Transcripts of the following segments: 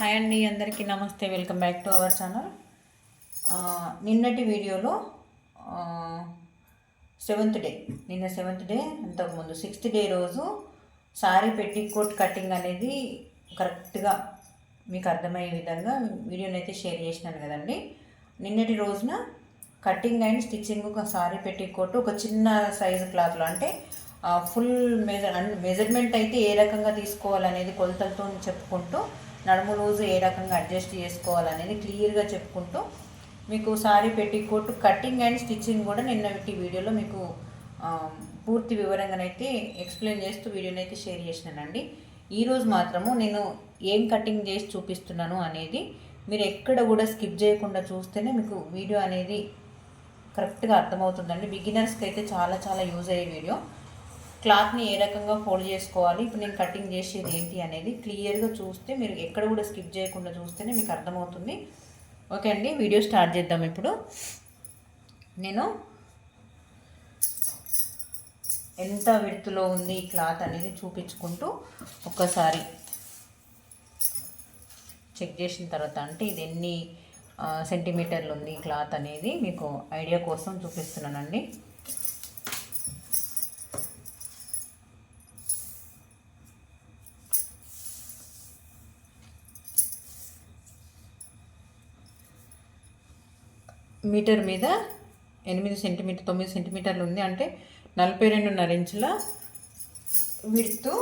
Hi అండి అందరికీ నమస్తే. Welcome back to our channel నిన్నటి వీడియోలో సెవెంత్ డే నిన్న సెవెంత్ డే అంతకుముందు సిక్స్త్ డే రోజు సారీ పెట్టి కోట్ కటింగ్ అనేది కరెక్ట్గా మీకు అర్థమయ్యే విధంగా వీడియోని అయితే షేర్ చేసినాను కదండి. నిన్నటి రోజున కటింగ్ అండ్ స్టిచ్చింగ్ ఒక సారీ పెట్టి కోట్ ఒక చిన్న సైజు క్లాత్లో అంటే ఫుల్ మెజర్ మెజర్మెంట్ అయితే ఏ రకంగా తీసుకోవాలనేది కొలతలతో చెప్పుకుంటూ నడుము రోజు ఏ రకంగా అడ్జస్ట్ చేసుకోవాలనేది క్లియర్గా చెప్పుకుంటూ మీకు sari petticoat cutting and stitching కూడా నిన్న ఈ వీడియోలో మీకు పూర్తి వివరంగానైతే ఎక్స్ప్లెయిన్ చేస్తూ వీడియోని అయితే షేర్ చేసినానండి ఈరోజు మాత్రము నేను ఏం కటింగ్ చేసి చూపిస్తున్నాను అనేది మీరు ఎక్కడ కూడా స్కిప్ చేయకుండా చూస్తేనే మీకు వీడియో అనేది కరెక్ట్గా అర్థమవుతుందండి. బిగినర్స్కి అయితే చాలా చాలా యూజ్ అయ్యే వీడియో. క్లాత్ని ఏ రకంగా ఫోల్డ్ చేసుకోవాలి ఇప్పుడు నేను కటింగ్ చేసేది ఏంటి అనేది క్లియర్గా చూస్తే మీరు ఎక్కడ కూడా స్కిప్ చేయకుండా చూస్తేనే మీకు అర్థమవుతుంది. ఓకే అండి వీడియో స్టార్ట్ చేద్దాం ఇప్పుడు. నేను ఎంత విడుతులో ఉంది ఈ క్లాత్ అనేది చూపించుకుంటూ ఒక్కసారి చెక్ చేసిన తర్వాత అంటే ఇది ఎన్ని సెంటీమీటర్లు ఉంది ఈ క్లాత్ అనేది మీకు ఐడియా కోసం చూపిస్తున్నానండి. మీటర్ మీద ఎనిమిది సెంటీమీటర్ తొమ్మిది సెంటీమీటర్లు ఉంది. అంటే నలభై రెండున్నర ఇంచుల విడుతూ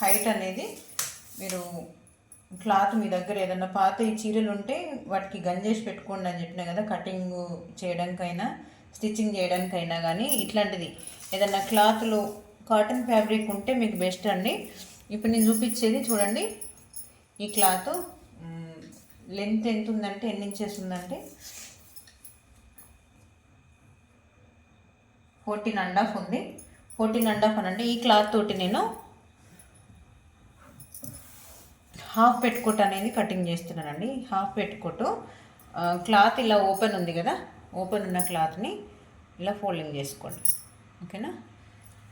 హైట్ అనేది మీరు క్లాత్ మీ దగ్గర ఏదన్నా పాత ఈ చీరలు ఉంటే వాటికి గంజేసి పెట్టుకోండి అని చెప్పిన కదా కటింగ్ చేయడానికైనా స్టిచ్చింగ్ చేయడానికైనా కానీ ఇట్లాంటిది. ఏదన్నా క్లాత్లు కాటన్ ఫ్యాబ్రిక్ ఉంటే మీకు బెస్ట్ అండి. ఇప్పుడు నేను చూపించేది చూడండి. ఈ క్లాత్ లెంత్ ఎంత ఉందంటే ఎన్ని ఇంచెస్ ఉందంటే ఫోర్టీన్ అండ్ హాఫ్ ఉంది. ఫోర్టీన్ అండ్ హాఫ్ అని అంటే ఈ క్లాత్ తోటి నేను హాఫ్ పెట్టుకోట్ అనేది కటింగ్ చేస్తున్నానండి. హాఫ్ పెట్టుకోటు క్లాత్ ఇలా ఓపెన్ ఉంది కదా? ఓపెన్ ఉన్న క్లాత్ని ఇలా ఫోల్డింగ్ చేసుకోండి. ఓకేనా?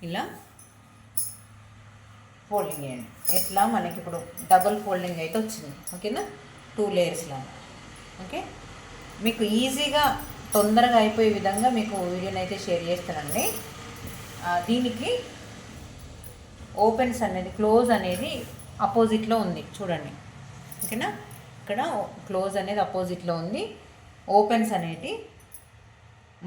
ఇలా ఫోల్డింగ్ చేయండి. ఎట్లా? మనకి ఇప్పుడు డబుల్ ఫోల్డింగ్ అయితే వచ్చింది. ఓకేనా? టూ లేయర్స్ లాగా ఓకే? మీకు ఈజీగా తొందరగా అయిపోయే విధంగా మీకు వీడియోని అయితే షేర్ చేస్తానండి. దీనికి ఓపెన్స్ అనేది క్లోజ్ అనేది అపోజిట్లో ఉంది. చూడండి. ఓకేనా? ఇక్కడ క్లోజ్ అనేది అపోజిట్లో ఉంది. ఓపెన్స్ అనేది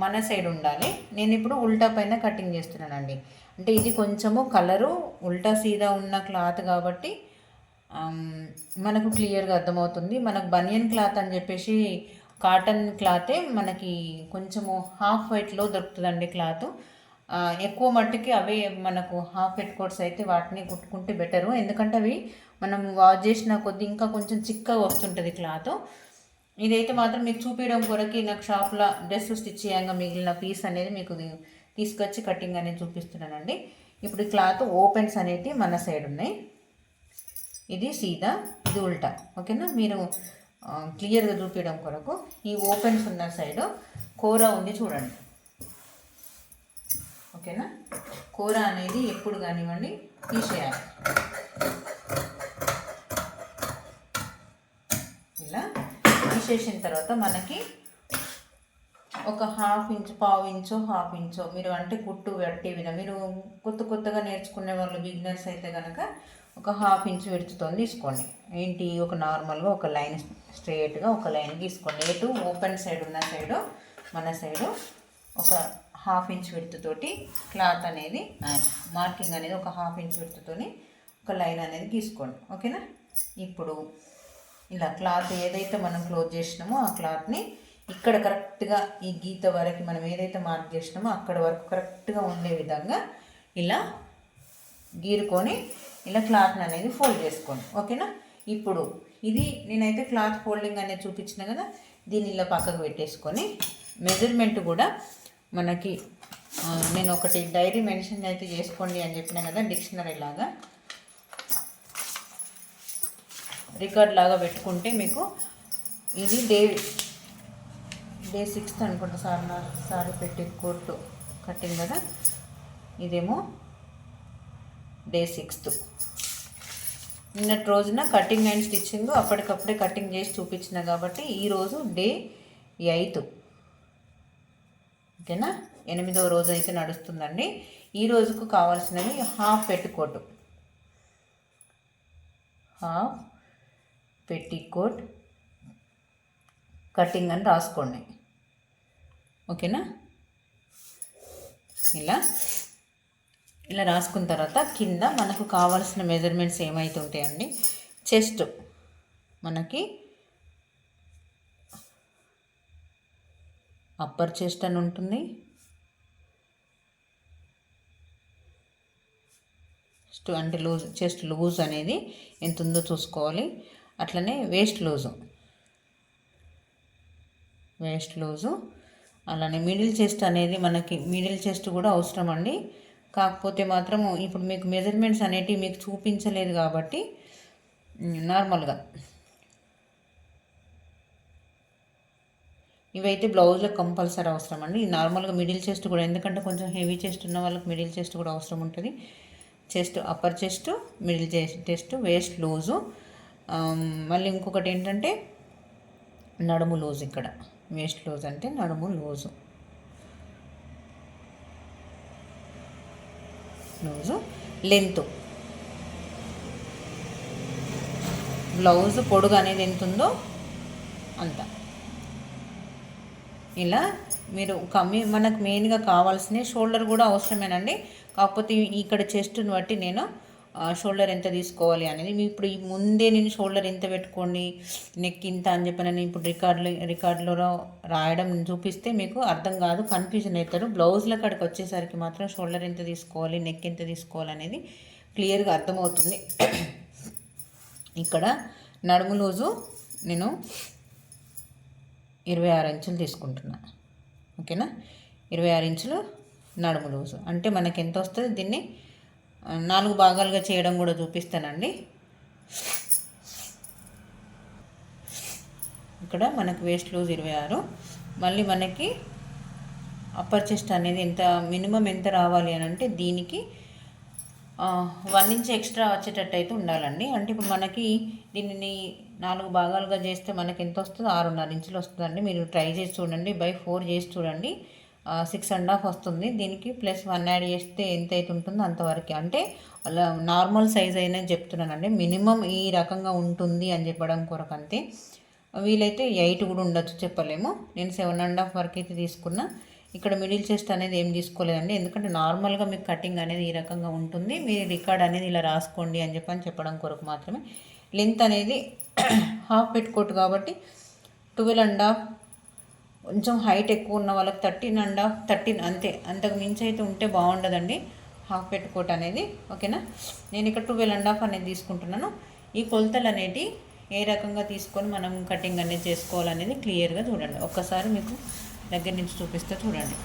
మన సైడ్ ఉండాలి. నేను ఇప్పుడు ఉల్టా పైన కటింగ్ చేస్తున్నానండి. అంటే ఇది కొంచెము కలరు ఉల్టా సీదా ఉన్న క్లాత్ కాబట్టి మనకు క్లియర్గా అర్థమవుతుంది. మనకు బనియన్ క్లాత్ అని చెప్పేసి కాటన్ క్లాతే మనకి కొంచెము హాఫ్ వైట్లో దొరుకుతుందండి క్లాత్. ఎక్కువ మట్టుకి అవే మనకు హాఫ్ పెట్ కోట్స్ అయితే వాటిని కుట్టుకుంటే బెటరు. ఎందుకంటే అవి మనం వాష్ చేసిన కొద్ది ఇంకా కొంచెం చిక్కగా వస్తుంటుంది క్లాత్. ఇదైతే మాత్రం మీకు చూపించడం కొరకి నాకు షాప్లో డ్రెస్ స్టిచ్ చేయంగా మిగిలిన పీస్ అనేది మీకు తీసుకొచ్చి కటింగ్ అనేది చూపిస్తున్నానండి. ఇప్పుడు క్లాత్ ఓపెన్స్ అనేది మన సైడ్ ఉన్నాయి. ఇది సీదా ఇది ఉల్టా. ఓకేనా? మీరు క్లియర్గా చూపించడం కొరకు ఈ ఓపెన్స్ ఉన్న సైడ్ కూర ఉంది చూడండి. ఓకేనా? కూర అనేది ఎప్పుడు కానివ్వండి తీసేయాలి. ఇలా తీసేసిన తర్వాత మనకి ఒక హాఫ్ ఇంచ్ పావు ఇంచో హాఫ్ ఇంచో మీరు అంటే కుట్టు పెట్టే విధంగా మీరు కొత్త కొత్తగా నేర్చుకునే వాళ్ళు బిగినర్స్ అయితే కనుక ఒక హాఫ్ ఇంచ్ విడుచుతో తీసుకోండి. ఏంటి? ఒక నార్మల్గా ఒక లైన్ స్ట్రేట్గా ఒక లైన్ తీసుకోండి ఎటు? ఓపెన్ సైడ్ ఉన్న సైడు మన సైడు ఒక హాఫ్ ఇంచ్ విడుతుతోటి క్లాత్ అనేది మార్కింగ్ అనేది ఒక హాఫ్ ఇంచ్ విడుతుతోని ఒక లైన్ అనేది గీసుకోండి. ఓకేనా ఇప్పుడు ఇలా క్లాత్ ఏదైతే మనం క్లోజ్ చేసినామో ఆ క్లాత్ని ఇక్కడ కరెక్ట్గా ఈ గీత వరకు మనం ఏదైతే మార్క్ చేసినామో అక్కడ వరకు కరెక్ట్గా ఉండే విధంగా ఇలా గీరుకొని ఇలా క్లాత్ని అనేది ఫోల్డ్ చేసుకోండి. ఓకేనా ఇప్పుడు ఇది నేనైతే క్లాత్ ఫోల్డింగ్ అనేది చూపించిన కదా దీన్ని ఇలా పక్కకు పెట్టేసుకొని మెజర్మెంట్ కూడా మనకి నేను ఒకటి డైరీ మెన్షన్ అయితే చేసుకోండి అని చెప్పిన కదా డిక్షనరీ లాగా. రికార్డ్ లాగా పెట్టుకుంటే మీకు ఇది డే డే సిక్స్త్ అనుకుంటా sir sir sari petticoat కట్టింది కదా ఇదేమో డే సిక్స్త్. నిన్నటి రోజున కటింగ్ అండ్ స్టిచ్చింగ్ అప్పటికప్పుడే కటింగ్ చేసి చూపించిన కాబట్టి ఈరోజు డే ఎయిత్. ఓకేనా? ఎనిమిదవ రోజు అయితే నడుస్తుందండి. ఈ రోజుకు కావాల్సినవి half petticoat half petticoat cutting అని రాసుకోండి. ఓకేనా? ఇలా. ఇలా రాసుకున్న తర్వాత కింద మనకు కావాల్సిన మెజర్మెంట్స్ ఏమైతే ఉంటాయండి చెస్ట్ మనకి అప్పర్ చెస్ట్ అని ఉంటుంది. చెస్ట్ అంటే లూజ్ చెస్ట్ లూజ్ అనేది ఎంత ఉందో చూసుకోవాలి. అట్లనే వేస్ట్ లూజు వేస్ట్ లూజు అలానే మిడిల్ చెస్ట్ అనేది మనకి మిడిల్ చెస్ట్ కూడా అవసరం అండి కాకపోతే మాత్రం ఇప్పుడు మీకు మెజర్మెంట్స్ అనేటివి మీకు చూపించలేదు కాబట్టి నార్మల్గా ఇవైతే బ్లౌజ్లో కంపల్సరీ అవసరం అండి. నార్మల్గా మిడిల్ చెస్ట్ కూడా ఎందుకంటే కొంచెం హెవీ చెస్ట్ ఉన్న వాళ్ళకి మిడిల్ చెస్ట్ కూడా అవసరం ఉంటుంది. Chest upper chest middle chest waist loose మళ్ళీ ఇంకొకటి ఏంటంటే నడుము లూజ్ ఇక్కడ. వేస్ట్ లూజ్ అంటే నడుము లూజు బ్లౌజు లెంత్. బ్లౌజ్ పొడుగు అనేది ఎంత ఉందో అంత. ఇలా మీరు కమ్మి మనకు మెయిన్గా కావాల్సినవి షోల్డర్ కూడా అవసరమేనండి. కాకపోతే ఇక్కడ చెస్ట్ని బట్టి నేను షోల్డర్ ఎంత తీసుకోవాలి అనేది. మీ ఇప్పుడు ముందే నేను షోల్డర్ ఎంత పెట్టుకోండి నెక్ ఇంత అని చెప్పి నేను ఇప్పుడు రికార్డులు రికార్డులో రాయడం చూపిస్తే మీకు అర్థం కాదు కన్ఫ్యూజన్ అవుతారు. బ్లౌజ్ల కాడికి వచ్చేసరికి మాత్రం షోల్డర్ ఎంత తీసుకోవాలి నెక్ ఎంత తీసుకోవాలి అనేది క్లియర్గా అర్థమవుతుంది. ఇక్కడ నడుము లూజు నేను ఇరవై ఆరు ఇంచులు తీసుకుంటున్నా. ఓకేనా? ఇరవై ఆరు ఇంచులు నడుము లూజు. అంటే మనకి ఎంత వస్తుంది? దీన్ని నాలుగు భాగాలుగా చేయడం కూడా చూపిస్తానండి. ఇక్కడ మనకు వేస్ట్ లూజ్ ఇరవై ఆరు. మళ్ళీ మనకి అప్పర్ చెస్ట్ అనేది ఎంత మినిమం ఎంత రావాలి అని అంటే దీనికి వన్ ఇంచ్ ఎక్స్ట్రా వచ్చేటట్టు అయితే ఉండాలండి. అంటే ఇప్పుడు మనకి దీనిని నాలుగు భాగాలుగా చేస్తే మనకి ఎంత వస్తుంది ఆరున్నర ఇంచులు వస్తుందండి. మీరు ట్రై చేసి చూడండి బై ఫోర్ చేసి చూడండి. సిక్స్ అండ్ హాఫ్ వస్తుంది. దీనికి ప్లస్ వన్ యాడ్ చేస్తే ఎంత అయితే ఉంటుందో అంతవరకు. అంటే అలా నార్మల్ సైజ్ అయినా చెప్తున్నానండి మినిమం ఈ రకంగా ఉంటుంది అని చెప్పడం కొరకు అంతే వీలైతే ఎయిట్ కూడా ఉండొచ్చు చెప్పలేము. నేను సెవెన్ అండ్ హాఫ్ వరకు అయితే తీసుకున్నా. ఇక్కడ మిడిల్ చెస్ట్ అనేది ఏం తీసుకోలేదండి. ఎందుకంటే నార్మల్గా మీకు కటింగ్ అనేది ఈ రకంగా ఉంటుంది. మీ రికార్డ్ అనేది ఇలా రాసుకోండి అని చెప్పని చెప్పడం కొరకు మాత్రమే. లెంత్ అనేది హాఫ్ పెట్టుకోటు కాబట్టి ట్వెల్వ్ అండ్ హాఫ్ కొంచెం హైట్ ఎక్కువ ఉన్న వాళ్ళకి థర్టీన్ అండ్ హాఫ్ థర్టీన్ అంతే. అంతకు మించి అయితే ఉంటే బాగుండదండి. హాఫ్ పెట్టుకోట్ అనేది. ఓకేనా? నేను ఇక్కడ ట్వెల్వ్ అండ్ హాఫ్ అనేది తీసుకుంటున్నాను. ఈ కొలతలు అనేటి ఏ రకంగా తీసుకొని మనం కటింగ్ అనేది చేసుకోవాలనేది క్లియర్గా చూడండి. ఒక్కసారి మీకు దగ్గర నుంచి చూపిస్తే చూడండి.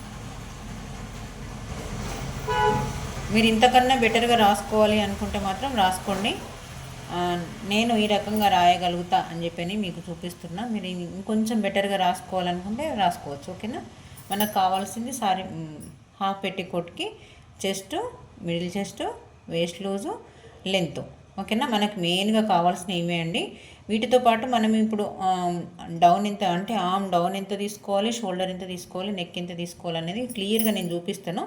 మీరు ఇంతకన్నా బెటర్గా రాసుకోవాలి అనుకుంటే మాత్రం రాసుకోండి. నేను ఈ రకంగా రాయగలుగుతా అని చెప్పని మీకు చూపిస్తున్నా. మీరు ఇంకొంచెం బెటర్గా రాసుకోవాలనుకుంటే రాసుకోవచ్చు ఓకేనా? మనకు కావాల్సింది sorry half పెట్టికోట్కి chest middle chest waist loose length ఓకేనా? మనకు మెయిన్గా కావాల్సిన ఇవే అండి. వీటితో పాటు మనం ఇప్పుడు డౌన్ ఎంత అంటే ఆమ్ డౌన్ ఎంత తీసుకోవాలి షోల్డర్ ఎంత తీసుకోవాలి నెక్ ఎంత తీసుకోవాలి అనేది క్లియర్గా నేను చూపిస్తాను.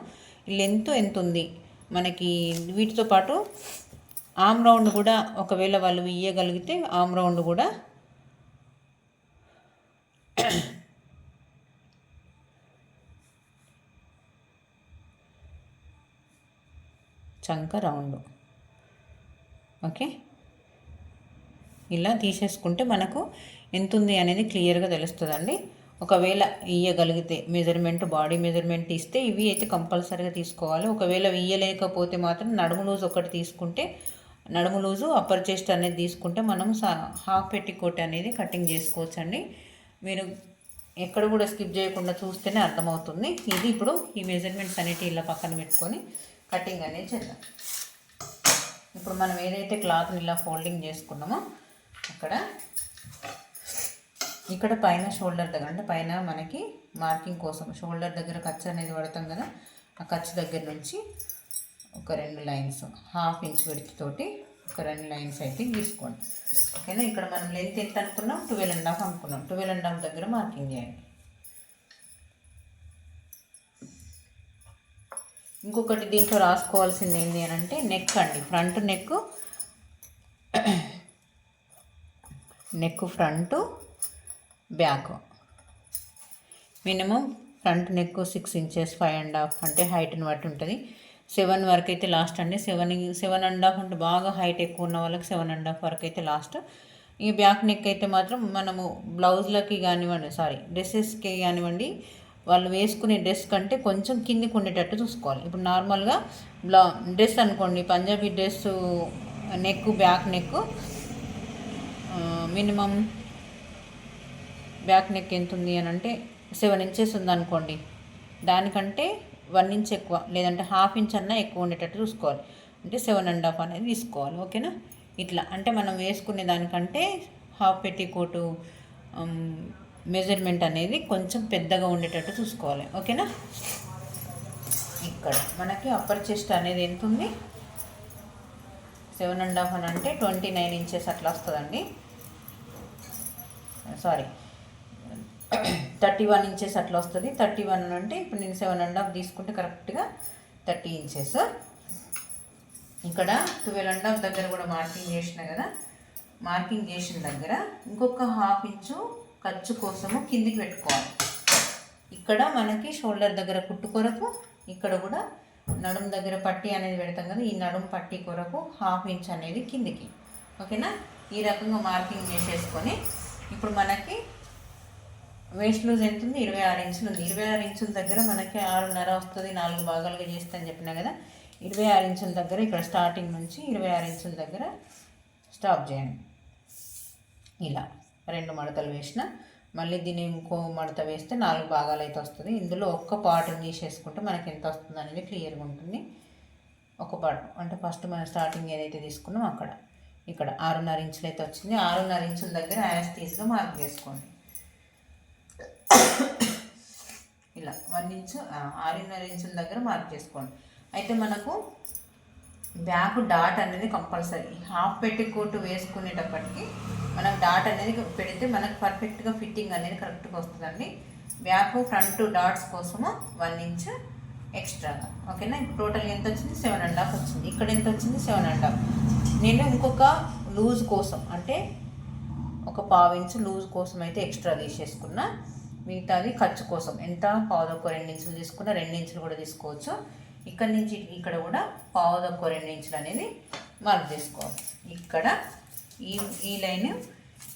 లెంత్ ఎంత ఉంది మనకి వీటితో పాటు ఆమ్ రౌండ్ కూడా ఒకవేళ వాళ్ళు ఇయ్యగలిగితే ఆమ్ రౌండ్ కూడా చంక రౌండ్. ఓకే? ఇలా తీసేసుకుంటే మనకు ఎంత ఉంది అనేది క్లియర్గా తెలుస్తుందండి. ఒకవేళ ఇయ్యగలిగితే మెజర్మెంట్ బాడీ మెజర్మెంట్ ఇస్తే ఇవి అయితే కంపల్సరీగా తీసుకోవాలి. ఒకవేళ ఇయ్యలేకపోతే మాత్రం నడుము లూజ్ ఒకటి తీసుకుంటే నడుము లూజు అప్పర్ చెస్ట్ అనేది తీసుకుంటే మనం హాఫ్ పెట్టికోట్ అనేది కటింగ్ చేసుకోవచ్చు అండి మీరు ఎక్కడ కూడా స్కిప్ చేయకుండా చూస్తేనే అర్థమవుతుంది. ఇది ఇప్పుడు ఈ మెజర్మెంట్స్ అనేటి ఇలా పక్కన పెట్టుకొని కటింగ్ అనేది చేద్దాం. ఇప్పుడు మనం ఏదైతే క్లాత్ని ఇలా ఫోల్డింగ్ చేసుకున్నామో అక్కడ ఇక్కడ పైన షోల్డర్ దగ్గర అంటే పైన మనకి మార్కింగ్ కోసం షోల్డర్ దగ్గర ఖర్చు అనేది పడతాం కదా ఆ ఖర్చు దగ్గర నుంచి ఒక రెండు లైన్స్ హాఫ్ ఇంచ్ విడిచి తోటి ఒక రెండు లైన్స్ అయితే గీసుకోండి. ఓకేనా? ఇక్కడ మనం లెంత్ ఎంత అనుకున్నాం? ట్వెల్వ్ అండ్ హాఫ్ అనుకున్నాం. ట్వెల్వ్ అండ్ హాఫ్ దగ్గర మార్కింగ్ చేయండి. ఇంకొకటి దీంట్లో రాసుకోవాల్సింది ఏంటి అని అంటే నెక్ అండి. Front neck neck front back. Minimum front neck six inches five and half అంటే హైట్ని బట్టి ఉంటుంది. సెవెన్ వరకు అయితే లాస్ట్ అండి. సెవెన్ సెవెన్ అండ్ హాఫ్ అంటే బాగా హైట్ ఎక్కువ ఉన్న వాళ్ళకి సెవెన్ అండ్ హాఫ్ వరకు అయితే లాస్ట్. ఈ బ్యాక్ నెక్ అయితే మాత్రం మనము బ్లౌజ్లకి కానివ్వండి సారీ డ్రెస్సెస్కి కానివ్వండి వాళ్ళు వేసుకునే డ్రెస్ కంటే కొంచెం కిందికి ఉండేటట్టు చూసుకోవాలి. ఇప్పుడు నార్మల్గా బ్లౌ డ్రెస్ అనుకోండి Punjabi dress neck back neck minimum back neck ఎంత ఉంది అని అంటే సెవెన్ ఇంచెస్ ఉందనుకోండి దానికంటే వన్ ఇంచ్ ఎక్కువ లేదంటే హాఫ్ ఇంచ్ అన్నా ఎక్కువ ఉండేటట్టు చూసుకోవాలి. అంటే సెవెన్ అండ్ హాఫ్ అనేది తీసుకోవాలి ఓకేనా? ఇట్లా అంటే మనం వేసుకునే దానికంటే హాఫ్ పెట్టికోటు మెజర్మెంట్ అనేది కొంచెం పెద్దగా ఉండేటట్టు చూసుకోవాలి ఓకేనా? ఇక్కడ మనకి అప్పర్ చెస్ట్ అనేది ఎంత ఉంది? సెవెన్ అండ్ హాఫ్ అని అంటే ట్వంటీ నైన్ ఇంచెస్ అట్లా వస్తుందండి. సారీ థర్టీ వన్ ఇంచెస్ అట్లా వస్తుంది. థర్టీ వన్ అంటే ఇప్పుడు నేను సెవెన్ అండ్ హాఫ్ తీసుకుంటే కరెక్ట్గా థర్టీ ఇంచెస్. ఇక్కడ ట్వెల్వ్ అండ్ హాఫ్ దగ్గర కూడా మార్కింగ్ చేసిన కదా. మార్కింగ్ చేసిన దగ్గర ఇంకొక హాఫ్ ఇంచు ఖర్చు కోసము కిందికి పెట్టుకోవాలి. ఇక్కడ మనకి షోల్డర్ దగ్గర కుట్టు కొరకు ఇక్కడ కూడా నడుము దగ్గర పట్టి అనేది పెడతాం కదా ఈ నడుము పట్టి కొరకు హాఫ్ ఇంచ్ అనేది కిందికి. ఓకేనా? ఈ రకంగా మార్కింగ్ చేసేసుకొని ఇప్పుడు మనకి వేస్ట్ లూజ్ ఎంత ఉంది ఇరవై ఆరు ఇంచులు ఉంది. ఇరవై ఆరు ఇంచుల దగ్గర మనకి ఆరున్నర వస్తుంది నాలుగు భాగాలుగా చేస్తాను చెప్పినా కదా. ఇరవై ఆరు ఇంచుల దగ్గర ఇక్కడ స్టార్టింగ్ నుంచి ఇరవై ఆరు ఇంచుల దగ్గర స్టాప్ చేయండి. ఇలా రెండు మడతలు వేసిన మళ్ళీ దీన్ని ఇంకో మడత వేస్తే నాలుగు భాగాలు అయితే వస్తుంది. ఇందులో ఒక్క పార్ట్ని తీసేసుకుంటే మనకి ఎంత వస్తుంది అనేది క్లియర్గా ఉంటుంది. ఒక పార్ట్ అంటే ఫస్ట్ మనం స్టార్టింగ్ ఏదైతే తీసుకున్నాం అక్కడ. ఇక్కడ ఆరున్నర ఇంచులు అయితే వచ్చింది. ఆరున్నర ఇంచుల దగ్గర యాస్ తీసుకుని మార్క్ చేసుకోండి. ఇలా వన్ ఇంచు ఆరున్నర ఇంచుల దగ్గర మార్క్ చేసుకోండి. అయితే మనకు బ్యాక్ డాట్ అనేది కంపల్సరీ. హాఫ్ పెట్టి కోటు వేసుకునేటప్పటికి మనం డాట్ అనేది పెడితే మనకు పర్ఫెక్ట్గా ఫిట్టింగ్ అనేది కరెక్ట్గా వస్తుందండి. బ్యాక్ ఫ్రంట్ డాట్స్ కోసము వన్ ఇంచ్ ఎక్స్ట్రాగా. ఓకేనా? ఇప్పుడు టోటల్ ఎంత వచ్చింది? సెవెన్ అండ్ హాఫ్ వచ్చింది. ఇక్కడ ఎంత వచ్చింది? Seven and half. నేను ఇంకొక లూజ్ కోసం అంటే ఒక పావు ఇంచు లూజ్ కోసం అయితే ఎక్స్ట్రా తీసేసుకున్నా. మిగతాది ఖర్చు కోసం. ఎంత? పావుదొక్క రెండు ఇంచులు తీసుకున్నా రెండు ఇంచులు కూడా తీసుకోవచ్చు. ఇక్కడ నుంచి ఇక్కడ కూడా పావుదొక్క రెండు ఇంచులు అనేది మార్క్ చేసుకోవాలి. ఇక్కడ ఈ ఈ లైన్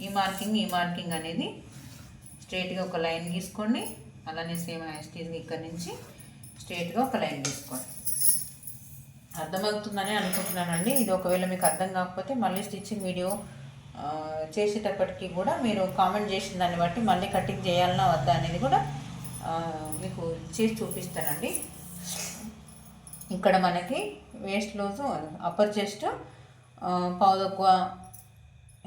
ఈ మార్కింగ్ ఈ మార్కింగ్ అనేది స్ట్రైట్గా ఒక లైన్ గీసుకోండి. అలానే సేమ్ యాస్టీజ్గా ఇక్కడ నుంచి స్ట్రైట్గా ఒక లైన్ తీసుకోండి అర్థమవుతుందని అనుకుంటున్నానండి. ఇది ఒకవేళ మీకు అర్థం కాకపోతే మళ్ళీ స్టిచ్చింగ్ వీడియో చేసేటప్పటికి కూడా మీరు కామెంట్ చేసిన దాన్ని బట్టి మళ్ళీ కటింగ్ చేయాలన్నా వద్దా అనేది కూడా మీకు చేసి చూపిస్తానండి. ఇక్కడ మనకి వేస్ట్ లూజు అప్పర్ చెస్ట్ పావు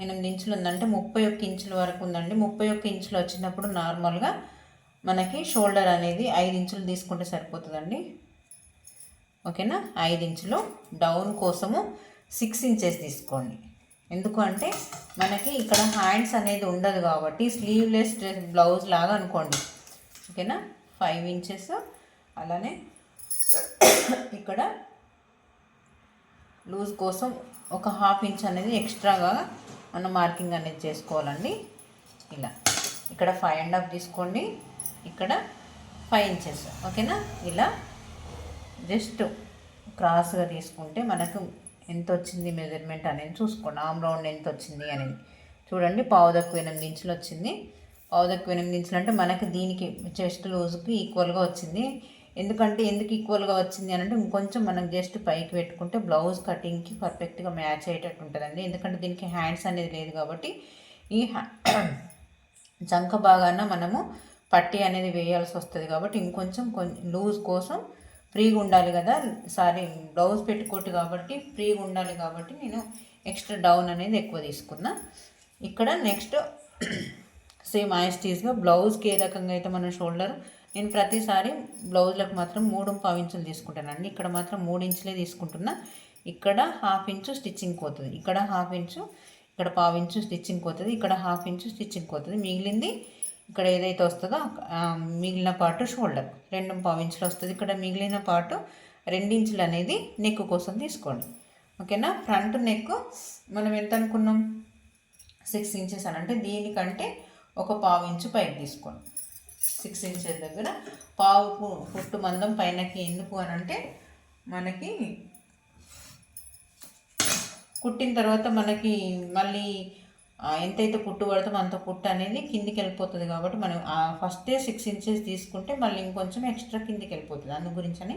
ఎనిమిది ఇంచులు ఉందంటే ముప్పై ఒక్క ఇంచుల వరకు ఉందండి. ముప్పై ఒక్క ఇంచులు వచ్చినప్పుడు నార్మల్గా మనకి షోల్డర్ అనేది ఐదు ఇంచులు తీసుకుంటే సరిపోతుందండి. ఓకేనా? ఐదు ఇంచులు. డౌన్ కోసము సిక్స్ ఇంచెస్ తీసుకోండి. ఎందుకంటే మనకి ఇక్కడ హ్యాండ్స్ అనేది ఉండదు కాబట్టి స్లీవ్లెస్ డ్రెస్ బ్లౌజ్ లాగా అనుకోండి. ఓకేనా? ఫైవ్ ఇంచెస్ అలానే ఇక్కడ లూజ్ కోసం ఒక హాఫ్ ఇంచ్ అనేది ఎక్స్ట్రాగా మనం మార్కింగ్ అనేది చేసుకోవాలండి. ఇలా. ఇక్కడ ఫైవ్ అండ్ హాఫ్ తీసుకోండి. ఇక్కడ ఫైవ్ ఇంచెస్ ఓకేనా? ఇలా. జస్ట్ క్రాస్గా తీసుకుంటే మనకు ఎంత వచ్చింది మెజర్మెంట్ అనేది చూసుకోండి. ఆమ్ రౌండ్ ఎంత వచ్చింది అనేది. చూడండి పావుదక్కు ఎనిమిది ఇంచులు వచ్చింది. పావుదక్కు ఎనిమిది ఇంచులు అంటే మనకి దీనికి చెస్ట్ లూజ్కి ఈక్వల్గా వచ్చింది. ఎందుకంటే ఎందుకు ఈక్వల్గా వచ్చింది అని అంటే ఇంకొంచెం మనం జస్ట్ పైకి పెట్టుకుంటే బ్లౌజ్ కటింగ్కి పర్ఫెక్ట్గా మ్యాచ్ అయ్యేటట్టు ఉంటుందండి. ఎందుకంటే దీనికి హ్యాండ్స్ అనేది లేదు కాబట్టి ఈ జంక బాగాన మనము పట్టి అనేది వేయాల్సి వస్తుంది కాబట్టి ఇంకొంచెం కొంచెం లూజ్ కోసం ఫ్రీగా ఉండాలి కదా. సారీ బ్లౌజ్ పెట్టుకోటు కాబట్టి ఫ్రీగా ఉండాలి కాబట్టి నేను ఎక్స్ట్రా డౌన్ అనేది ఎక్కువ తీసుకున్నా. ఇక్కడ నెక్స్ట్ సేమ్ ఆయస్టీస్గా బ్లౌజ్కి ఏ రకంగా అయితే మన షోల్డర్ నేను ప్రతిసారి బ్లౌజ్లకు మాత్రం మూడు పావించులు తీసుకుంటానండి. ఇక్కడ మాత్రం మూడు ఇంచులే తీసుకుంటున్నా. ఇక్కడ హాఫ్ ఇంచు స్టిచ్చింగ్ పోతుంది ఇక్కడ హాఫ్ ఇంచు ఇక్కడ పావు ఇంచు స్టిచ్చింగ్ పోతుంది ఇక్కడ హాఫ్ ఇంచు స్టిచ్చింగ్ పోతుంది మిగిలింది ఇక్కడ ఏదైతే వస్తుందో మిగిలిన పార్ట్ షోల్డర్. రెండు పావించులు వస్తుంది. ఇక్కడ మిగిలిన పార్ట్ రెండించులు అనేది నెక్ కోసం తీసుకోండి. ఓకేనా? ఫ్రంట్ నెక్ మనం ఎంత అనుకున్నాం? సిక్స్ ఇంచెస్ అని. అంటే దీనికంటే ఒక పావు ఇంచు పైకి తీసుకోండి. సిక్స్ ఇంచెస్ దగ్గర పావు పుట్టు మందం పైనకి ఎందుకు అని అంటే మనకి కుట్టిన తర్వాత మనకి మళ్ళీ ఎంతైతే కుట్టు పడుతుందో అంత కుట్టు అనేది కిందికి వెళ్ళిపోతుంది కాబట్టి మనం ఫస్టే సిక్స్ ఇంచెస్ తీసుకుంటే మళ్ళీ ఇంకొంచెం ఎక్స్ట్రా కిందికి వెళ్ళిపోతుంది. అందు గురించి అని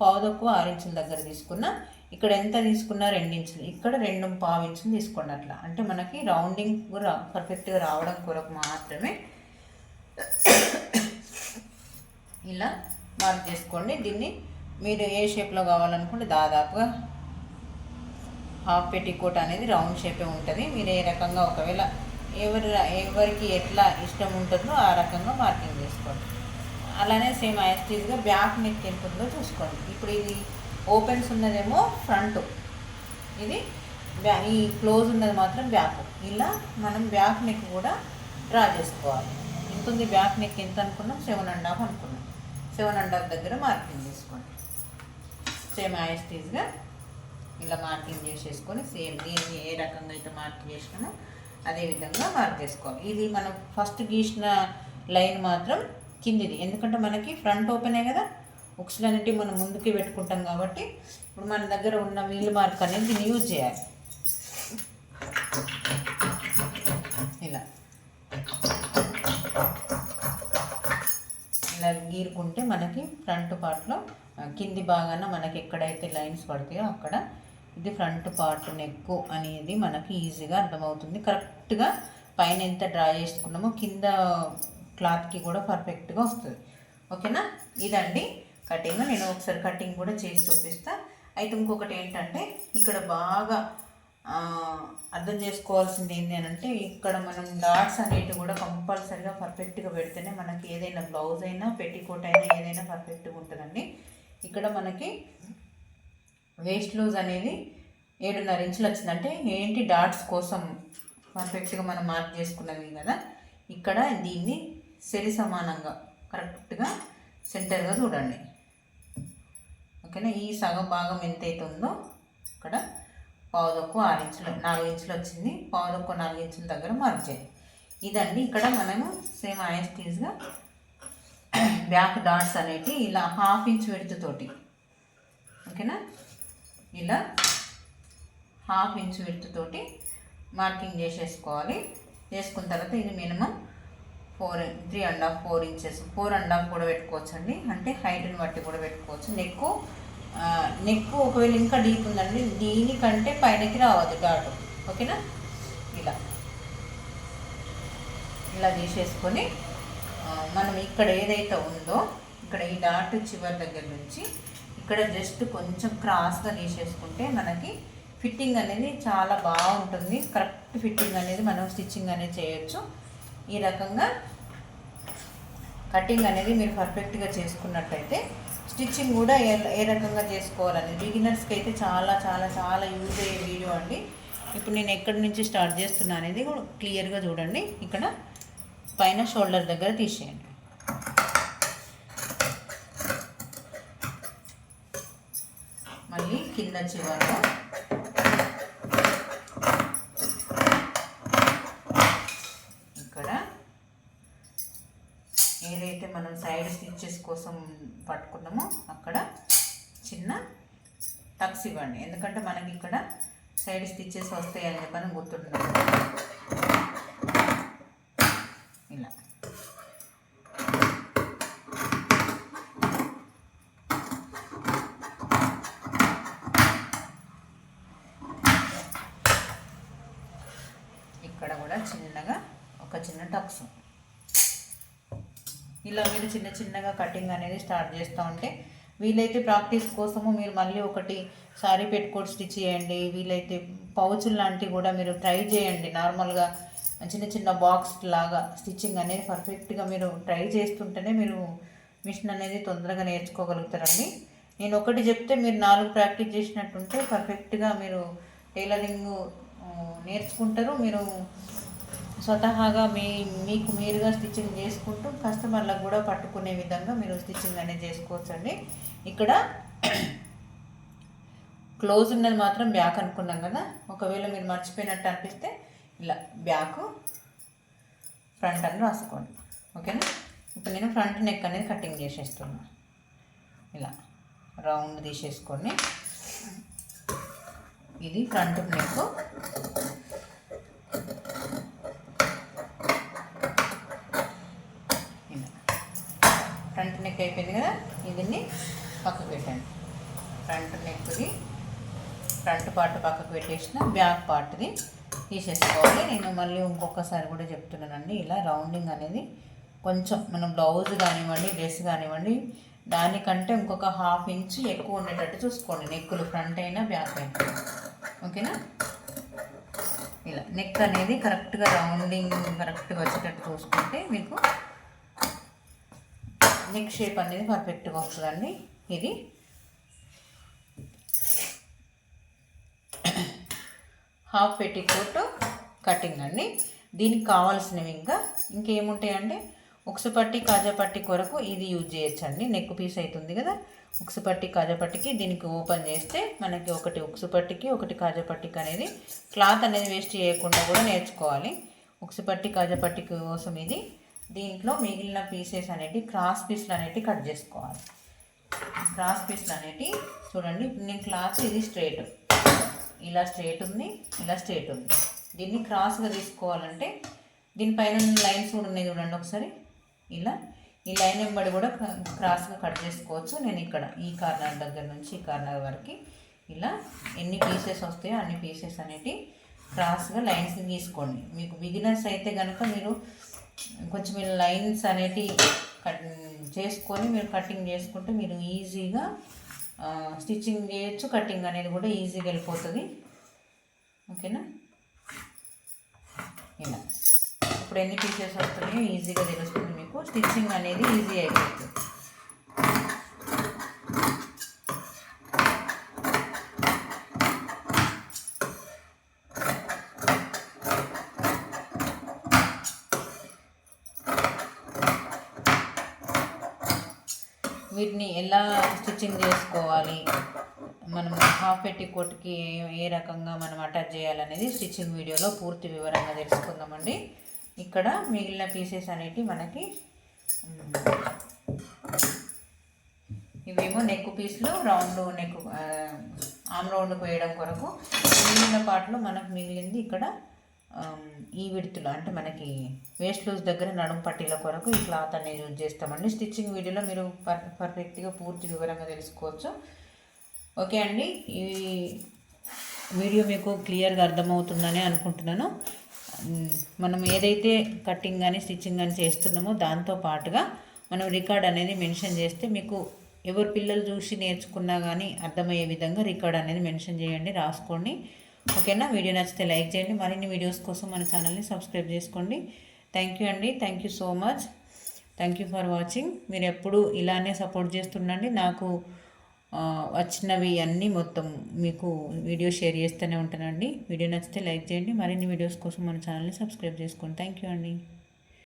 పావు తక్కువ ఆరు ఇంచుల దగ్గర తీసుకున్నా ఇక్కడ ఎంత తీసుకున్నా రెండు ఇంచులు ఇక్కడ రెండు పావు ఇంచులు తీసుకోండి అట్లా. అంటే మనకి రౌండింగ్ కూడా పర్ఫెక్ట్గా రావడం కొరకు మాత్రమే ఇలా మార్క్ చేసుకోండి. దీన్ని మీరు ఏ షేప్లో కావాలనుకుంటే దాదాపుగా హాఫ్ పెట్టికోట్ అనేది రౌండ్ షేపే ఉంటుంది. మీరు ఏ రకంగా ఒకవేళ ఎవరి ఎవరికి ఎట్లా ఇష్టం ఉంటుందో ఆ రకంగా మార్కింగ్ చేసుకోండి. అలానే సేమ్ యాస్టీజ్గా బ్యాక్ నెక్ ఎంత ఉందో చూసుకోండి. ఇప్పుడు ఇది ఓపెన్స్ ఉన్నదేమో ఫ్రంట్ ఇది బ్యా ఈ క్లోజ్ ఉన్నది మాత్రం బ్యాక్ ఇలా మనం బ్యాక్ నెక్ కూడా డ్రా చేసుకోవాలి. ఎంత ఉంది బ్యాక్ నెక్ ఎంత అనుకున్నాం? సెవెన్ అండ్ హాఫ్ అనుకున్నాం. సెవెన్ అండ్ హాఫ్ దగ్గర మార్కింగ్ చేసుకోండి. సేమ్ యాస్టీజ్గా ఇలా మార్కింగ్ చేసేసుకొని సేమ్ దీన్ని ఏ రకంగా అయితే మార్క్ చేసినామో అదే విధంగా మార్క్ చేసుకోవాలి. ఇది మనం ఫస్ట్ గీసిన లైన్ మాత్రం కిందిది. ఎందుకంటే మనకి ఫ్రంట్ ఓపెనే కదా. బుక్స్లు అనేటివి మనం ముందుకే పెట్టుకుంటాం కాబట్టి ఇప్పుడు మన దగ్గర ఉన్న వీల్ మార్క్ అనేది దీన్ని యూజ్ చేయాలి. ఇలా. ఇలా గీరుకుంటే మనకి ఫ్రంట్ పార్ట్లో కింది భాగాన మనకి ఎక్కడైతే లైన్స్ పడతాయో అక్కడ ఇది ఫ్రంట్ పార్ట్ నెక్ అనేది మనకి ఈజీగా అర్థమవుతుంది. కరెక్ట్గా పైన ఎంత డ్రా చేసుకున్నామో కింద క్లాత్కి కూడా పర్ఫెక్ట్గా వస్తుంది. ఓకేనా? ఇదండి కటింగ్. నేను ఒకసారి కటింగ్ కూడా చేసి చూపిస్తా. అయితే ఇంకొకటి ఏంటంటే ఇక్కడ బాగా అర్థం చేసుకోవాల్సింది ఏంటి అని అంటే ఇక్కడ మనం డాట్స్ అనేటివి కూడా కంపల్సరీగా పర్ఫెక్ట్గా పెడితేనే మనకి ఏదైనా బ్లౌజ్ అయినా పెట్టికోట్ అయినా ఏదైనా పర్ఫెక్ట్గా ఉంటుందండి. ఇక్కడ మనకి వేస్ట్ లూజ్ అనేది ఏడున్నర ఇంచులు వచ్చిందంటే ఏంటి డాట్స్ కోసం పర్ఫెక్ట్గా మనం మార్క్ చేసుకున్నది కదా? ఇక్కడ దీన్ని సరి సమానంగా కరెక్ట్గా సెంటర్గా చూడండి. ఓకేనా? ఈ సగం భాగం ఎంతైతే ఉందో ఇక్కడ పావుదొక్కు ఆరు ఇంచులు నాలుగు ఇంచులు వచ్చింది. పావుదొక్కు నాలుగు ఇంచుల దగ్గర మార్క్ చేయాలి ఇదండి ఇక్కడ మనము సేమ్ ఐఎస్టీస్గా బ్యాక్ డాట్స్ అనేవి ఇలా హాఫ్ ఇంచ్ విడుతుతోటి ఓకేనా? ఇలా హాఫ్ ఇంచ్ విడుతు తోటి మార్కింగ్ చేసేసుకోవాలి. చేసుకున్న తర్వాత ఇది minimum four three and half four inches four and half కూడా పెట్టుకోవచ్చు అండి అంటే హైట్ని బట్టి కూడా పెట్టుకోవచ్చు. నెక్ నెక్ ఒకవేళ ఇంకా డీప్ ఉందండి దీనికంటే పైనకి రావద్దు డాట్. ఓకేనా? ఇలా. ఇలా తీసేసుకొని మనం ఇక్కడ ఏదైతే ఉందో ఇక్కడ ఈ డాట్ చివరి దగ్గర నుంచి ఇక్కడ జస్ట్ కొంచెం క్రాస్గా తీసేసుకుంటే మనకి ఫిట్టింగ్ అనేది చాలా బాగుంటుంది. కరెక్ట్ ఫిట్టింగ్ అనేది మనం స్టిచ్చింగ్ అనేది చేయొచ్చు. ఈ రకంగా కటింగ్ అనేది మీరు పర్ఫెక్ట్గా చేసుకున్నట్టయితే స్టిచ్చింగ్ కూడా ఏ ఏ రకంగా చేసుకోవాలని బిగినర్స్కి అయితే చాలా చాలా చాలా యూజ్ అయ్యే వీడియో అండి. ఇప్పుడు నేను ఎక్కడి నుంచి స్టార్ట్ చేస్తున్నా అనేది కూడా క్లియర్గా చూడండి. ఇక్కడ పైన షోల్డర్ దగ్గర తీసేయండి. మళ్ళీ కింద చివరిలో సైడ్ స్టిచ్చెస్ కోసం పట్టుకున్నామో. అక్కడ చిన్న టక్స్ ఇవ్వండి. ఎందుకంటే మనకి ఇక్కడ సైడ్ స్టిచ్చెస్ వస్తాయని చెప్పని గుర్తుంటుంది. ఇలా. ఇక్కడ కూడా చిన్నగా ఒక చిన్న టక్స్. ఇలా మీరు చిన్న చిన్నగా కటింగ్ అనేది స్టార్ట్ చేస్తూ ఉంటే వీలైతే ప్రాక్టీస్ కోసము మీరు మళ్ళీ ఒకటి సారీ పెట్టుకోటి స్టిచ్ చేయండి వీలైతే పౌచులు లాంటివి కూడా మీరు ట్రై చేయండి. నార్మల్గా చిన్న చిన్న బాక్స్ లాగా స్టిచ్చింగ్ అనేది పర్ఫెక్ట్గా మీరు ట్రై చేస్తుంటేనే మీరు మిషన్ అనేది తొందరగా నేర్చుకోగలుగుతారండి. నేను ఒకటి చెప్తే మీరు నాలుగు ప్రాక్టీస్ చేసినట్టుంటే పర్ఫెక్ట్గా మీరు టైలరింగ్ నేర్చుకుంటారు. మీరు స్వతహాగా మీ మీకు మీరుగా స్టిచ్చింగ్ చేసుకుంటూ కస్టమర్లకు కూడా పట్టుకునే విధంగా మీరు స్టిచ్చింగ్ అనేది చేసుకోవచ్చు అండి ఇక్కడ క్లోజ్ ఉన్నది మాత్రం బ్యాక్ అనుకున్నాం కదా ఒకవేళ మీరు మర్చిపోయినట్టు అనిపిస్తే ఇలా బ్యాక్ ఫ్రంట్ అని రాసుకోండి. ఓకేనా? ఇప్పుడు నేను ఫ్రంట్ నెక్ అనేది కటింగ్ చేసేస్తున్నా. ఇలా రౌండ్ తీసేసుకొని ఇది ఫ్రంట్ నెక్ ఫ్రంట్ నెక్ అయిపోయింది కదా దీన్ని పక్కకు పెట్టండి. ఫ్రంట్ నెక్ది ఫ్రంట్ పార్ట్ పక్కకు పెట్టేసిన బ్యాక్ పార్ట్ది తీసేసుకోవాలి. నేను మళ్ళీ ఇంకొకసారి కూడా చెప్తున్నానండి ఇలా రౌండింగ్ అనేది కొంచెం మనం బ్లౌజ్ కానివ్వండి డ్రెస్ కానివ్వండి దానికంటే ఇంకొక హాఫ్ ఇంచ్ ఎక్కువ ఉండేటట్టు చూసుకోండి. నెక్కులు ఫ్రంట్ అయినా బ్యాక్ అయినా. ఓకేనా? ఇలా నెక్ అనేది కరెక్ట్గా రౌండింగ్ కరెక్ట్గా వచ్చేటట్టు చూసుకుంటే మీకు నెక్ షేప్ అనేది పర్ఫెక్ట్గా వస్తుందండి ఇది. హాఫ్ పెట్టికోట్ కటింగ్ అండి. దీనికి కావాల్సినవి ఇంకా. ఇంకేముంటాయండి ఉక్సుపట్టి కాజాపట్టి కొరకు ఇది యూజ్ చేయొచ్చండి. నెక్ పీస్ అవుతుంది కదా. ఉక్సుపట్టి కాజాపట్టికి దీనికి ఓపెన్ చేస్తే మనకి ఒకటి ఉక్సుపట్టికి ఒకటి కాజాపట్టికి అనేది క్లాత్ అనేది వేస్ట్ చేయకుండా కూడా నేర్చుకోవాలి. ఉక్సుపట్టి కాజాపట్టి కోసం ఇది దీంట్లో మిగిలిన పీసెస్ అనేవి క్రాస్ పీస్లు అనేటివి కట్ చేసుకోవాలి. క్రాస్ పీస్లు అనేవి చూడండి నేను క్లాత్ ఇది స్ట్రైట్ ఇలా స్ట్రైట్ ఉంది ఇలా స్ట్రైట్ ఉంది. దీన్ని క్రాస్గా తీసుకోవాలంటే దీనిపైన లైన్స్ కూడా ఉన్నాయి చూడండి ఒకసారి. ఇలా ఈ లైన్ వెంబడి కూడా క్రాస్గా కట్ చేసుకోవచ్చు. నేను ఇక్కడ ఈ కార్నర్ దగ్గర నుంచి ఈ కార్నర్ వరకు ఇలా ఎన్ని పీసెస్ వస్తాయో అన్ని పీసెస్ అనేటివి క్రాస్గా లైన్స్ తీసుకోండి. మీకు బిగినర్స్ అయితే కనుక మీరు కొంచెం మీరు లైన్స్ అనేటి కట్ చేసుకొని మీరు కటింగ్ చేసుకుంటే మీరు ఈజీగా స్టిచ్చింగ్ చేయొచ్చు కటింగ్ అనేది కూడా ఈజీగా వెళ్ళిపోతుంది. ఓకేనా? ఇలా. ఇప్పుడు ఎన్ని పీసెస్ వస్తున్నాయో ఈజీగా తెలుస్తుంది మీకు. స్టిచ్చింగ్ అనేది ఈజీ అయిపోతుంది. వీటిని ఎలా స్టిచ్చింగ్ చేసుకోవాలి? మనం హాఫ్ పెట్టికోట్కి ఏ రకంగా మనం అటాచ్ చేయాలనేది స్టిచ్చింగ్ వీడియోలో పూర్తి వివరంగా తెలుసుకుందామండి. ఇక్కడ మిగిలిన పీసెస్ అనేవి మనకి ఇవేమో నెక్ పీస్లు రౌండ్ నెక్ ఆమ్ రౌండ్ వేయడం కొరకు మిగిలిన పాటలో మనకు మిగిలింది ఇక్కడ ఈ విడుతులు అంటే మనకి వేస్ట్ లూజ్ దగ్గర నడుము పట్టీల కొరకు ఈ క్లాత్ అనేది యూజ్ చేస్తామండి. స్టిచ్చింగ్ వీడియోలో మీరు పర్ పర్ఫెక్ట్గా పూర్తి వివరంగా తెలుసుకోవచ్చు. ఓకే అండి ఈ వీడియో మీకు క్లియర్గా అర్థమవుతుందని అనుకుంటున్నాను. మనం ఏదైతే కటింగ్ కానీ స్టిచ్చింగ్ కానీ చేస్తున్నామో దాంతో పాటుగా మనం రికార్డ్ అనేది మెన్షన్ చేస్తే మీకు ఎవరు పిల్లలు చూసి నేర్చుకున్నా కానీ అర్థమయ్యే విధంగా రికార్డ్ అనేది మెన్షన్ చేయండి రాసుకోండి. ఓకేనా? వీడియో నచ్చితే లైక్ చేయండి. మరిన్ని వీడియోస్ కోసం మన ఛానల్ని సబ్స్క్రైబ్ చేసుకోండి. థ్యాంక్ యూ అండి. Thank you so much thank you for watching మీరు ఎప్పుడు ఇలానే సపోర్ట్ చేస్తుండండి. నాకు వచ్చినవి అన్నీ మొత్తం మీకు వీడియో షేర్ చేస్తూనే ఉంటానండి. వీడియో నచ్చితే లైక్ చేయండి. మరిన్ని వీడియోస్ కోసం మన ఛానల్ని సబ్స్క్రైబ్ చేసుకోండి. థ్యాంక్ యూ అండి.